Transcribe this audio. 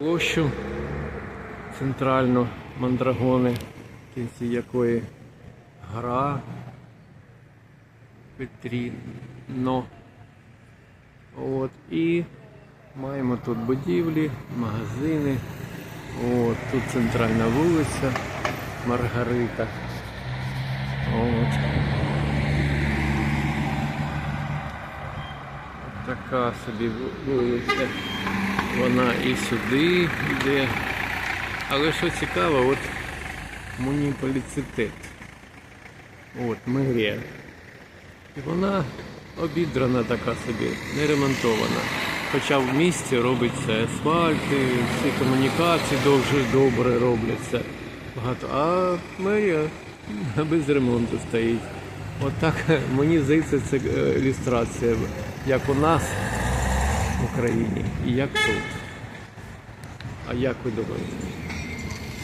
площу центральну мандрагони, в кінці якої гра Петріно. От, і маємо тут будівлі, магазини. От, тут центральна вулиця Маргарита. От. Така собі вулиця. Вона і сюди йде. Але що цікаво, от муніципалітет. От, мерія. І вона обідрана така собі, не ремонтована. Хоча в місті робиться асфальти, всі комунікації дуже добре робляться. Багато. А мерія без ремонту стоїть. Отак, мені здається, це е, ілюстрація, як у нас в Україні і як тут. А як ви думаєте?